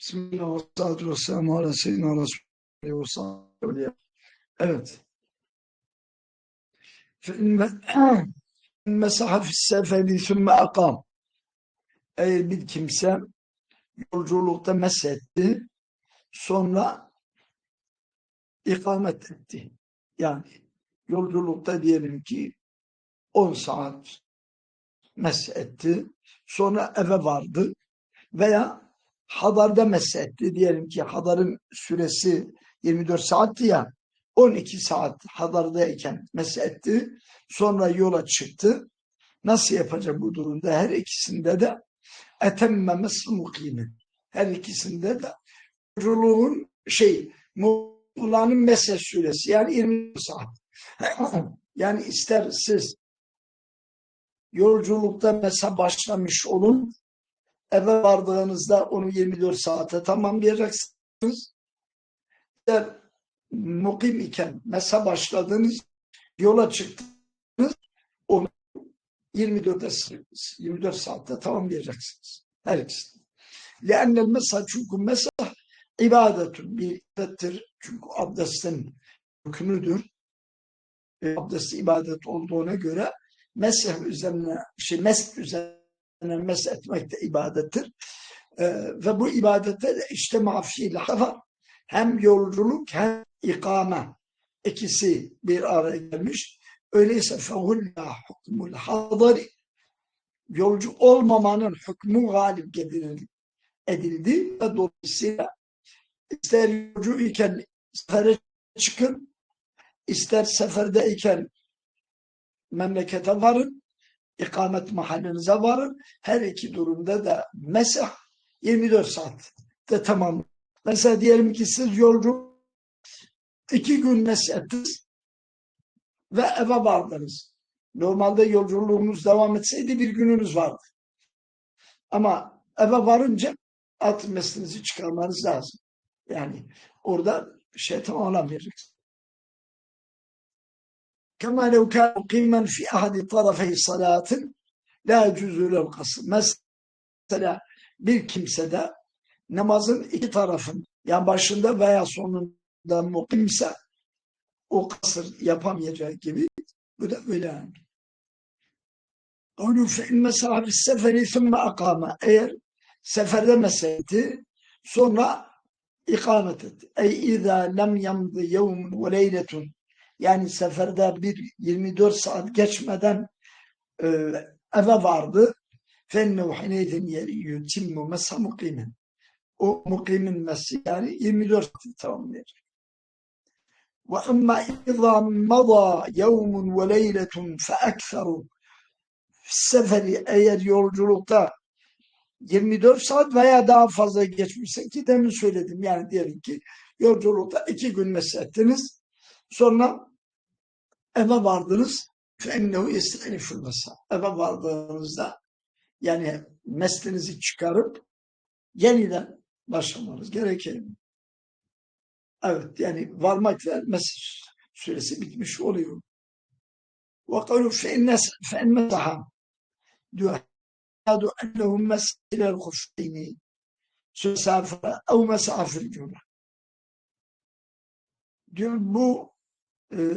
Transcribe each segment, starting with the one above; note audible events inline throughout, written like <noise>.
Bismillahirrahmanirrahim. Evet. Mesaha seferi sümme akam. Eğer bir kimse yolculukta mesetti, sonra ikamet etti. Yani yolculukta diyelim ki 10 saat mesetti, sonra eve vardı veya hadarda mesetti. Diyelim ki hadarın süresi 24 saatti ya 12 saat hadardayken mesetti. Sonra yola çıktı. Nasıl yapacak bu durumda? Her ikisinde de etemme mesl mukimin. Her ikisinde de yolculuğun şey Muğla'nın mesel süresi yani 20 saat. <clears throat> yani ister siz yolculukta mesela başlamış olun eve vardığınızda onu 24 saate tamamlayacaksınız. İster mukim iken mesela başladınız yola çıktınız onu 24 24 saatte tamamlayacaksınız. Her ikisi. Leennel mesah çünkü mesah ibadetun bir ibadettir. Çünkü abdestin hükmüdür. E, abdest ibadet olduğuna göre mesih üzerine şey mes üzerine mes etmek de ibadettir. E, ve bu ibadette de işte mafiyle var. Hem yolculuk hem ikame ikisi bir araya gelmiş. Öyleyse fehulla hukmul hadari yolcu olmamanın hükmü galip edildi ve dolayısıyla ister yolcu iken sefere çıkın, ister seferdeyken memlekete varın, ikamet mahallinize varın. Her iki durumda da mesah 24 saat de tamam. Mesela diyelim ki siz yolcu iki gün mesettiniz ve eve vardınız. Normalde yolculuğunuz devam etseydi bir gününüz vardı. Ama eve varınca alt meslinizi çıkarmanız lazım. Yani orada şey tamamlamayacaksınız. كما لو كان مقيما في أحد طرفي صلاة la يجوز له القصر. Mesela bir kimsede namazın iki tarafın yani başında veya sonunda mukimse o kasır yapamayacak gibi bu da öyle yani. Onun fi'in mesafi seferi thumme akama. Eğer seferde mesaydı sonra ikamet etti. Ey izâ lem yamdı yevmun ve leyletun yani seferde bir 24 saat geçmeden e, eve vardı. فَاِنَّهُ حِنَيْذٍ يُتِمُّ مَسَا مُقِيمٍ O mukimin mesi yani 24 saat tamamlayacak. وَاَمَّا اِذَا مَضَى يَوْمٌ وَلَيْلَةٌ فَاَكْثَرُ seferi eğer yolculukta 24 saat veya daha fazla geçmişsin ki demin söyledim yani diyelim ki yolculukta iki gün meslettiniz Sonra eve vardınız. Fennehu yesreni şurması. Eve vardığınızda yani meslinizi çıkarıp yeniden başlamanız gerekir. Evet yani varmak ve mesir süresi bitmiş oluyor. Ve kavlu fe'en mesaha diyor. Yadu ennehum mesihler hufeyni sürsafa ev mesafir diyorlar. Diyor bu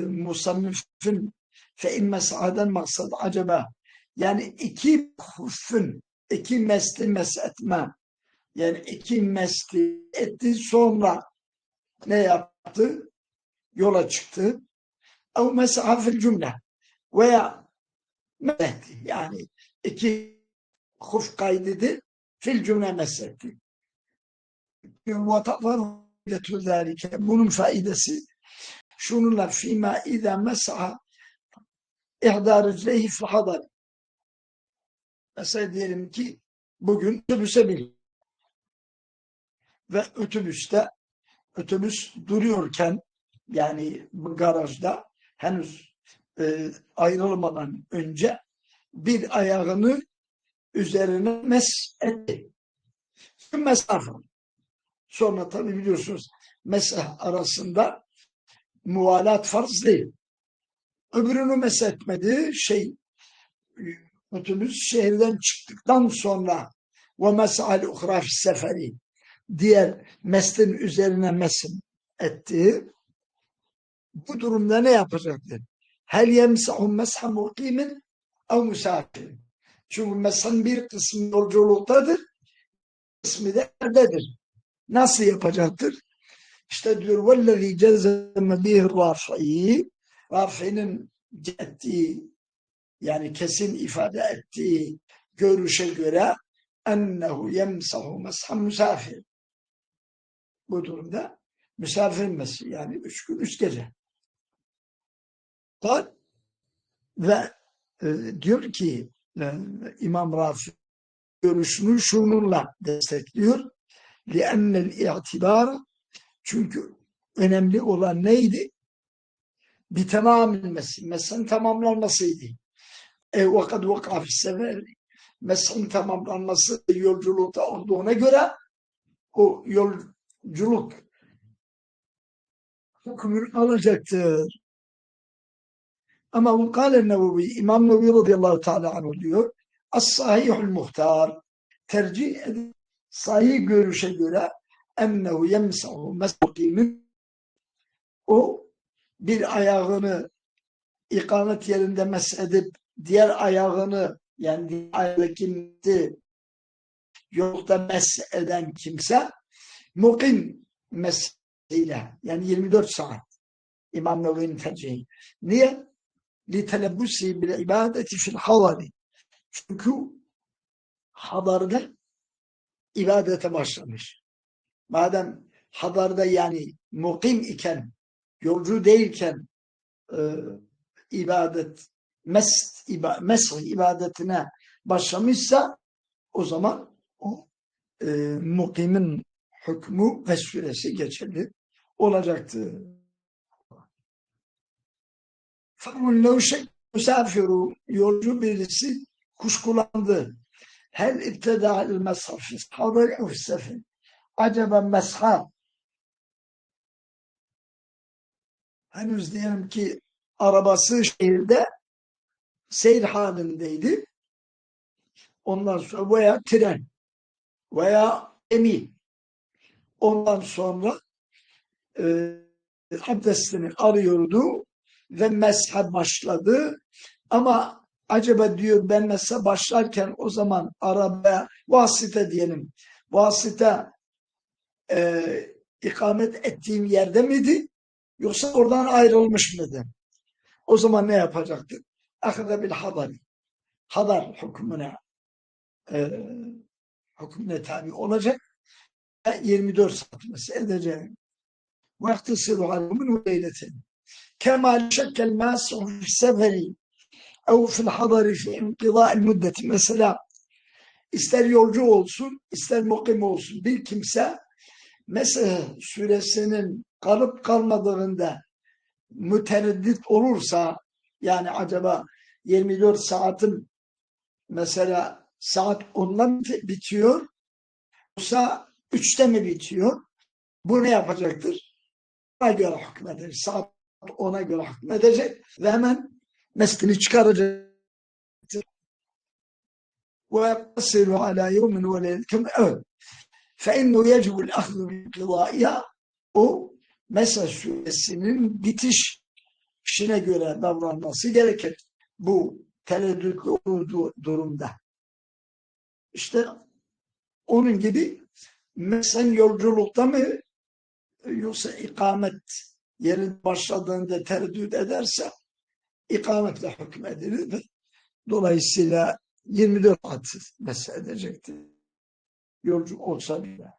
musannifin fe imme saaden acaba yani iki hufun iki mesli mes etme yani iki mesli etti sonra ne yaptı? Yola çıktı. Ev mesaha fil cümle veya mesetti yani iki huf kaydedi fil cümle mesetti. Bunun faidesi şununla fîmâ idâ mes'a ihdâ ricleyhi fahadar. Mesela diyelim ki bugün otobüse bin ve otobüste otobüs duruyorken yani garajda henüz e, ayrılmadan önce bir ayağını üzerine mes etti. Mesafe. Sonra tabi biliyorsunuz mesah arasında muvalat farz değil. Öbürünü mesetmedi. Şey otobüs şehirden çıktıktan sonra ve mesal uhra seferi diğer meslin üzerine mesin etti. Bu durumda ne yapacaktır? Hel yemsahum mesha mukimin ev musafirin. Çünkü meshan bir kısmı yolculuktadır, kısmı da evdedir. Nasıl yapacaktır? İşte diyor وَالَّذ۪ي جَزَمَ بِهِ الرَّافِعِي Rafi'nin ettiği yani kesin ifade ettiği görüşe göre ennehu yemsahu meshan misafir. Bu durumda misafir mesi yani üç gün üç gece. Kal ve e, diyor ki e, İmam Rafi görüşünü şununla destekliyor. لِأَنَّ الْاِعْتِبَارَ çünkü önemli olan neydi? Bir tamamil mesin. Tamamlanmasıydı. E vakad vaka sefer mesin tamamlanması yolculukta olduğuna göre o yolculuk hükmünü alacaktır. Ama bu kâle Nevevi, İmam Nevevi radıyallahu teala anhu diyor, as-sahihul muhtar, tercih edin, sahih görüşe göre ennehu yemsahu mesbukimin o bir ayağını ikamet yerinde mesedip diğer ayağını yani diğer ayağındaki yolda mes eden kimse mukim mesleğiyle yani 24 saat İmam Nevevi'nin tercihi. Niye? لِتَلَبُّسِهِ بِالْعِبَادَةِ فِي الْحَوَرِ Çünkü hadarda ibadete başlamış. Madem hadarda yani mukim iken, yolcu değilken e, ibadet, mest, iba, mesih ibadetine başlamışsa o zaman o e, mukimin hükmü ve süresi geçerli olacaktır. Famun levşek misafiru yolcu birisi kuşkulandı. Hel ibteda'il mesafis haber ev sefin. Acaba mesha henüz diyelim ki arabası şehirde seyir halindeydi. Ondan sonra veya tren veya emi. Ondan sonra e, abdestini arıyordu ve meshe başladı. Ama acaba diyor ben meshe başlarken o zaman arabaya vasıta diyelim. Vasıta e, ikamet ettiğim yerde miydi? Yoksa oradan ayrılmış mıydı? O zaman ne yapacaktı? Akıda bil hadari. Hadar hükmüne e, hükmüne tabi olacak. E, 24 saat edeceğim. Ve ihtisiru alımın leyletin. Kemal şekkel mâs'u seferi ev fil hadari fi inkidâ'il müddeti. Mesela ister yolcu olsun, ister mukim olsun bir kimse Mesih suresinin kalıp kalmadığında mütereddit olursa yani acaba 24 saatim mesela saat 10'da mı bitiyor yoksa 3'te mi bitiyor? Bu ne yapacaktır? Ona göre hükmeder. Saat 10'a göre hükmedecek ve hemen meslini çıkaracak. Ve yasilu ala yevmin ve leyletim. Evet. فإنه يجب الأخذ بالقضائها o Mesaj suresinin bitiş işine göre davranması gerekir. Bu tereddütlü olduğu durumda. İşte onun gibi mesela yolculukta mı yoksa ikamet yeri başladığında tereddüt ederse ikametle hükmedilir. Dolayısıyla 24 saat mesele edecektir. Yolcu olsa bile.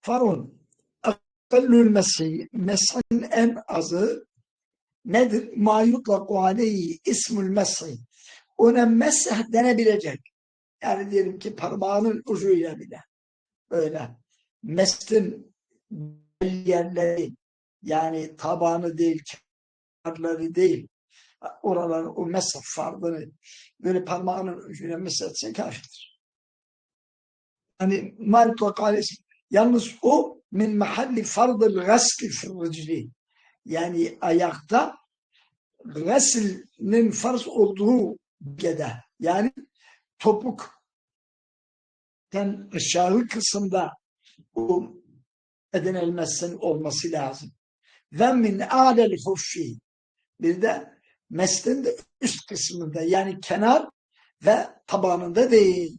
Farun akallül mesih meshin en azı nedir? Ma yutlaku aleyhi ismül mesih. Ona mesih denebilecek. Yani diyelim ki parmağının ucuyla bile. Böyle. Meslin yerleri yani tabanı değil, kenarları değil. Oralar o mesaf fardını böyle parmağının ucuyla mesetse kafidir. Yani Malik Kalesi yalnız o min mahalli fardıl gasli firricli yani ayakta gaslinin farz olduğu gede yani topuk aşağı kısımda bu edenel mesin olması lazım. Ve min a'lel huffi bir de meslin de üst kısmında yani kenar ve tabanında değil.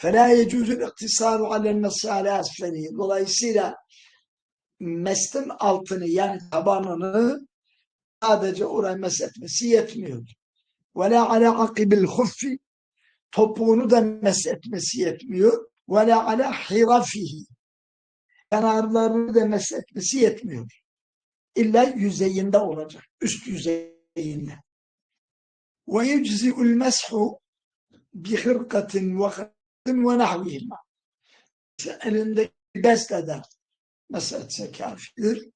فَلَا يَجُوزُ الْاِقْتِصَارُ عَلَى الْمَسْعَلَى أَسْفَلِهِ Dolayısıyla meslin altını yani tabanını sadece oraya meshetmesi yetmiyor. وَلَا عَلَى عَقِبِ الْخُفِّ Topuğunu da meshetmesi yetmiyor. وَلَا عَلَى حِرَفِهِ Kenarlarını da meshetmesi yetmiyor. İlla yüzeyinde olacak. Üst yüzeyinde. وَيُجْزِئُ الْمَسْحُ بِخِرْقَةٍ وَخَرْقٍ وَنَحْوِهِمَا Elinde besleden mesetse kafidir.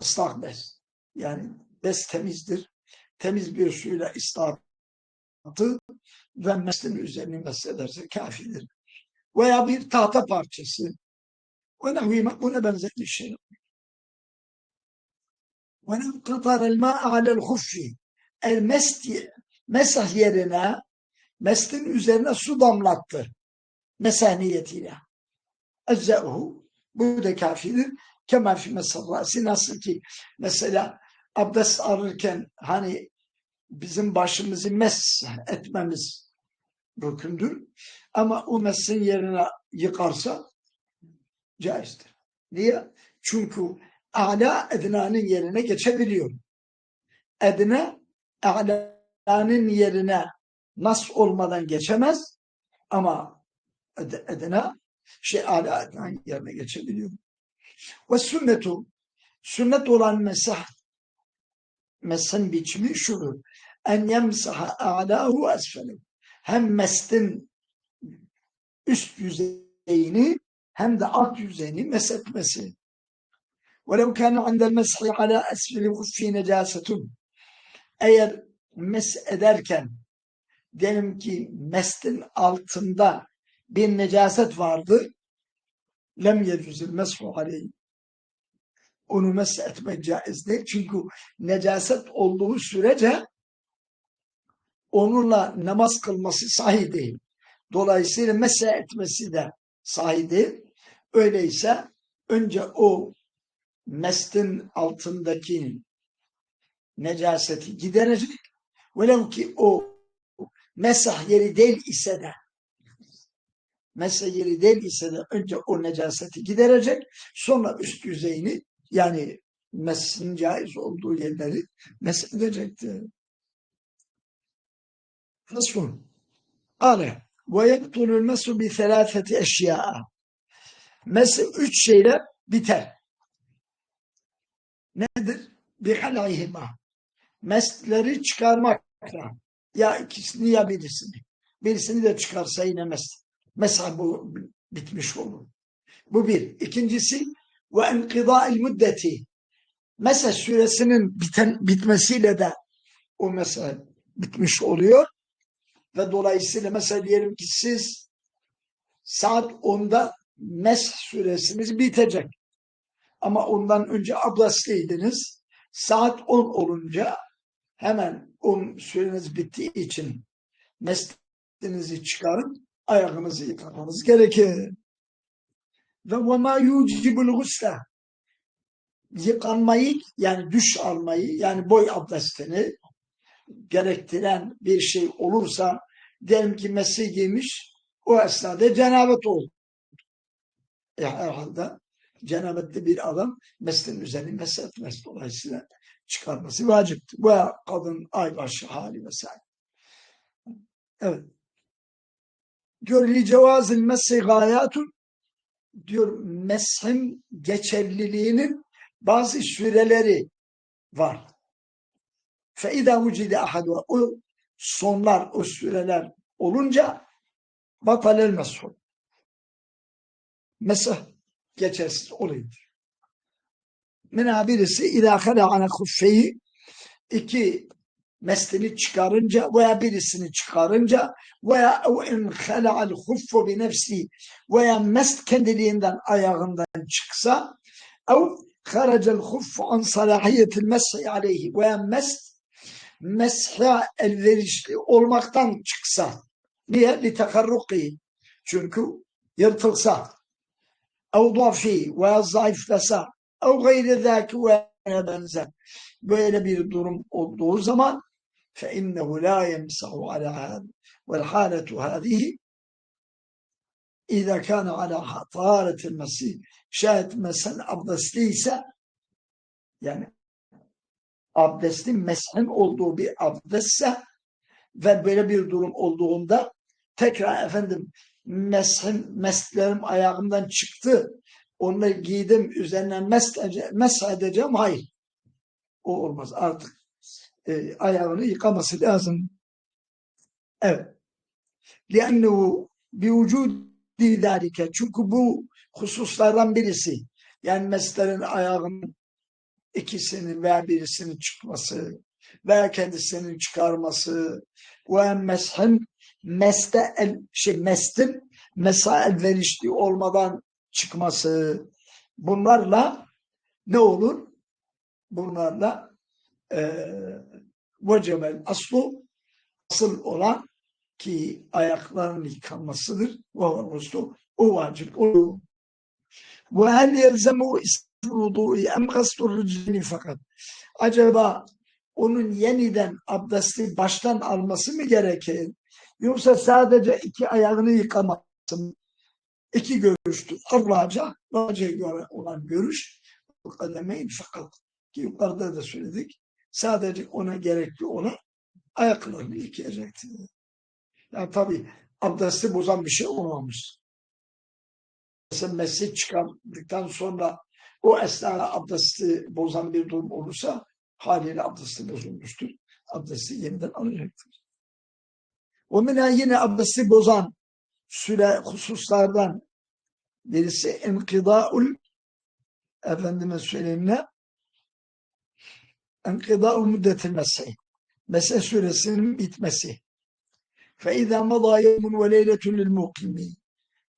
Islak bes. Yani bes temizdir. Temiz bir suyla ıslahtı ve meslin üzerine meslederse kafidir. Veya bir tahta parçası ve nehvime buna benzer bir şey. Ve nevkatar el ma'a alel huffi el mesti mesah yerine meslin üzerine su damlattı. Mesah niyetiyle. Ecze'uhu bu da kafidir. Kemal fi mesallası nasıl ki mesela abdest alırken hani bizim başımızı mes etmemiz rükündür. Ama o mesin yerine yıkarsa caizdir. Niye? Çünkü a'la ednanın yerine geçebiliyor. Edne a'lanın yerine nas olmadan geçemez ama edna şey a'la ednanın yerine geçebiliyor. Ve sünnetu sünnet olan mesah mesin biçimi şudur. En yemsaha a'lahu esfelu. Hem mestin üst yüzeyini hem de alt yüzeyini mesetmesi. وَلَوْ كَانَ عَنْدَ الْمَسْحِ عَلَى أَسْفِلِ خُفِّي نَجَاسَةٌ Eğer mes ederken diyelim ki mestin altında bir necaset vardı lem yecüzül meshu aleyhi onu mes etmek caiz değil. Çünkü necaset olduğu sürece onunla namaz kılması sahih değil. Dolayısıyla mesle etmesi de sahih değil. Öyleyse önce o mestin altındaki necaseti giderecek. Velev ki o mesah yeri değil ise de mesah yeri değil ise de önce o necaseti giderecek. Sonra üst yüzeyini yani mesin caiz olduğu yerleri mesh edecektir. Faslun. Kale ve yektulul mesu bi selâfeti eşyâ'a. Mes üç şeyle biter. Nedir? Bir halayhima. Mesleri çıkarmakla. Ya ikisini ya birisini. Birisini de çıkarsa yine mes. Mesela bu bitmiş olur. Bu bir. İkincisi ve enkıdâil müddeti. Mesela süresinin biten, bitmesiyle de o mesela bitmiş oluyor. Ve dolayısıyla mesela diyelim ki siz saat 10'da mes süresiniz bitecek. Ama ondan önce abdestliydiniz. Saat 10 olunca hemen 10 süreniz bittiği için mesleğinizi çıkarın, ayağınızı yıkamanız gerekir. Ve وَمَا يُوجِبُ الْغُسْلَ Yıkanmayı yani duş almayı yani boy abdestini gerektiren bir şey olursa diyelim ki mesih giymiş o esnada cenabet oldu. E, herhalde cenabetli bir adam mesleğin üzerine mesle etmez. Dolayısıyla çıkarması vaciptir. Bu kadın aybaşı hali vesaire. Evet. Diyor li cevazil messi diyor meshin geçerliliğinin bazı süreleri var. Feida vücide ahadu o sonlar, o süreler olunca batalel meshul. Mesih geçersiz oluyor. Mina birisi idâ hala'ana kuffeyi iki meslini çıkarınca veya birisini çıkarınca veya in hala'al huffu bi nefsi veya mest kendiliğinden ayağından çıksa ev haracel huffu an salahiyetil meshi aleyhi veya mest mesha elverişli olmaktan çıksa. Niye? Li tekarruki çünkü yırtılsa. Ev dafi veya zayıflasa. Ev gayri zâki ve benzer. Böyle bir durum olduğu zaman فإنه لا يمسح على هذا والحالة هذه إذا كان على طهارة المسيح şayet mesela abdestliyse yani abdestin meshin olduğu bir abdestse ve böyle bir durum olduğunda tekrar efendim meshim, meslerim ayağımdan çıktı onları giydim üzerine mesh, mesh edeceğim hayır o olmaz artık e, ayağını yıkaması lazım evet لأنه بوجود ذلك çünkü bu hususlardan birisi yani meslerin ayağının ikisinin veya birisinin çıkması veya kendisinin çıkarması ve meshin meste el, şey mestin mesa elverişli olmadan çıkması bunlarla ne olur? Bunlarla e, vecebel aslu asıl olan ki ayaklarının yıkanmasıdır. Ve husu o vacip olur. Ve hel yelzemu vudu'i em gastur fakat. Acaba onun yeniden abdesti baştan alması mı gerekir? Yoksa sadece iki ayağını yıkaması mı? İki görüştür. Arraca, raca göre olan görüş kademeyn fakat ki yukarıda da söyledik. Sadece ona gerekli olan ayaklarını yıkayacaktır. Yani tabi abdesti bozan bir şey olmamış. Mesela mescid çıkardıktan sonra o esnada abdesti bozan bir durum olursa haliyle abdesti bozulmuştur. Abdesti yeniden alacaktır. O mina yine abdesti bozan süre hususlardan birisi enkıdaul efendime söyleyeyim ne? Enkıdaul müddetil mesih. Mesih süresinin bitmesi. فَاِذَا مَضَى يَوْمٌ وَلَيْلَةٌ لِلْمُقِيمِ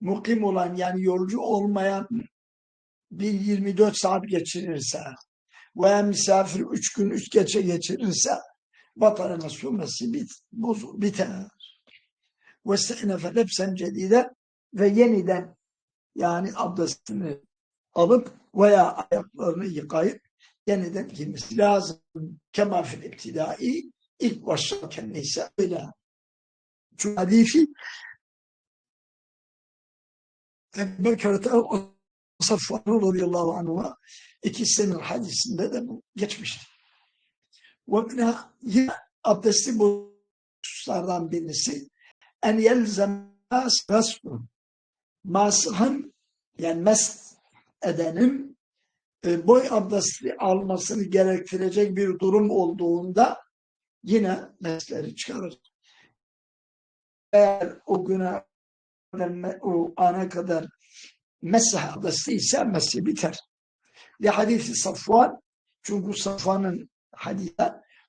Mukim olan yani yolcu olmayan bir 24 saat geçirirse veya misafir 3 gün 3 gece geçirirse batara mesumesi bit, bozul, biter. Ve se'nefe lebsen cedide ve yeniden yani abdestini alıp veya ayaklarını yıkayıp yeniden girmesi lazım. Kema fil iptidai ilk başlarken neyse öyle. Çünkü hadisi Ebu Bekir'de Safvan radıyallahu anh'a ikisinin hadisinde de bu geçmişti. Ve yine abdesti bu hususlardan birisi en yelzemâs gasbun masıhan yani mest edenin e, boy abdesti almasını gerektirecek bir durum olduğunda yine mesleri çıkarır. Eğer o güne o ana kadar mesah abdesti ise mesih biter. Li hadisi Safvan çünkü Safvan'ın hadisi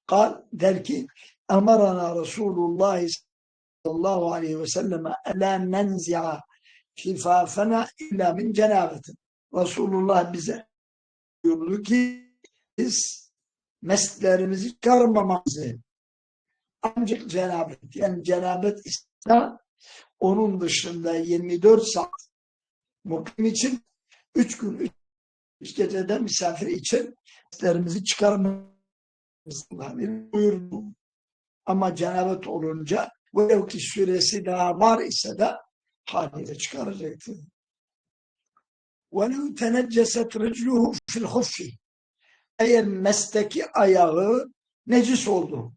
kal der ki emarana Resulullah sallallahu aleyhi ve selleme ela menzi'a şifafena illa min cenabetin. Resulullah bize buyurdu ki biz meslerimizi çıkarmamamızı ancak cenabet yani cenabet ise onun dışında 24 saat mukim için 3 gün 3 gecede misafir için meslerimizi çıkarmamızı buyurdu. Ama cenabet olunca velev ki süresi daha var ise de haliyle çıkaracaktır. وَلَوْ تَنَجَّسَتْ رِجْلُهُ فِي الْخُفِّ Eğer mesteki ayağı necis oldu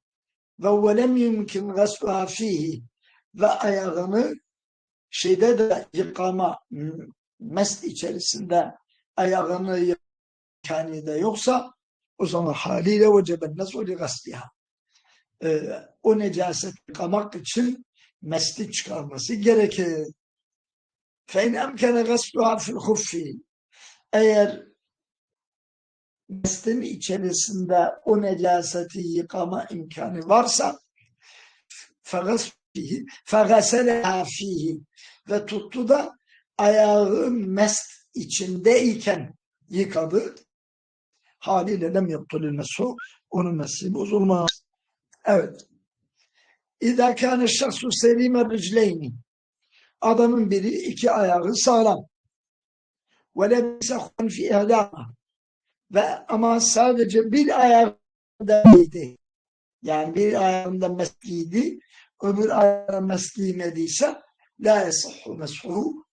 ve velem yumkin gasluha fihi ve ayağını şeyde de yıkama mest içerisinde ayağını imkanı da yoksa o zaman haliyle veceben nasıl gasliha ee, o necaset yıkamak için mesli çıkarması gerekir. فَاِنْ اَمْكَنَ غَسْلُهَا فِي الْخُفِّ Eğer meslin içerisinde o necaseti yıkama imkanı varsa فَغَسَلَهَا فِيهِ ve tuttu da ayağı mest içindeyken yıkadı. Haliyle lem yaptılil mesu onun mesli bozulmaz. Evet. İzâ kâne şahsu selîme ricleyni adamın biri iki ayağı sağlam. ve lemsehun fi ihdâha ve ama sadece bir ayağındaydı. Yani bir ayağında meskiydi, öbür ayağında mesk giymediyse la yasihhu meshuhu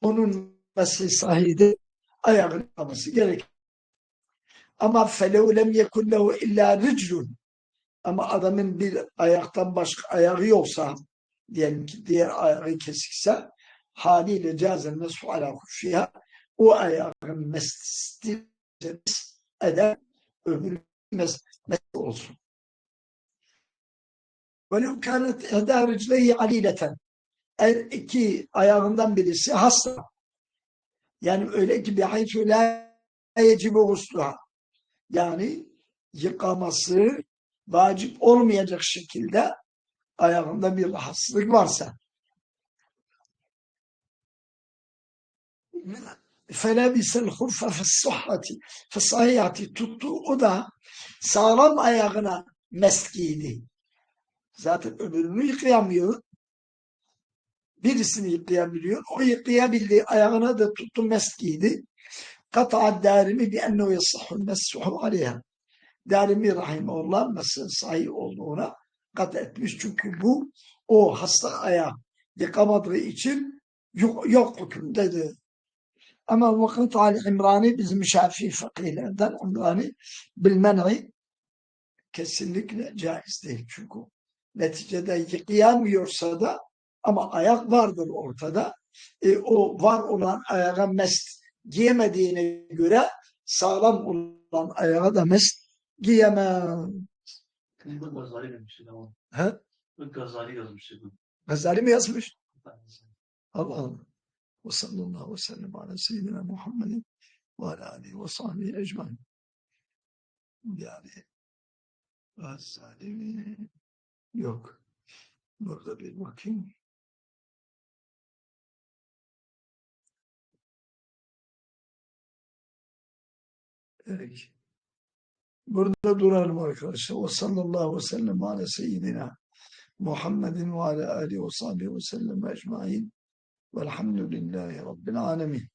onun mesih sahibi ayağını yıkaması gerekir. Ama felev lem yekun lehu illa riclun ama adamın bir ayaktan başka ayağı yoksa diyelim ki diğer ayağı kesikse haliyle cazen ve suala kuşiha o ayağın mescidi eder öbür mescidi olsun. Velev kânet edâ ricleyi alileten. Er iki ayağından birisi hasta. Yani öyle ki bir haytü la yecibu gusluha. Yani yıkaması vacip olmayacak şekilde ayağında bir rahatsızlık varsa felebisel hurfe fessuhati fesahiyati tuttu o da sağlam ayağına mest giydi. Zaten öbürünü yıkayamıyor. Birisini yıkayabiliyor. O yıkayabildiği ayağına da tuttu mest giydi. Kata'a dârimi bi ennehu yasahul messuhu aleyha. Darimi rahimahullah mesel sahih olduğuna kat etmiş. Çünkü bu o hasta ayağı yıkamadığı için yok, yok hükümdedir. Ama vakit Ali İmrani bizim Şafii fakihlerden İmrani bilmen'i kesinlikle caiz değil. Çünkü neticede yıkayamıyorsa da ama ayak vardır ortada. E, o var olan ayağa mest giyemediğine göre sağlam olan ayağa da mest giyemez. Bu Gazali demişti ama. He? Gazali yazmıştı. Gazali mi yazmış? Allah Allah. Ve sallallahu ve sellem ala seyyidina Muhammedin ve ala alihi ve sahbihi ecmain. Yani Gazali mi? Yok. Burada bir bakayım. Evet. Burada duralım arkadaşlar. Ve sallallahu ve sellem ala seyyidina Muhammedin ve ala alihi ve sahbihi ve sellem ecmain. Velhamdülillahi Rabbil alemin.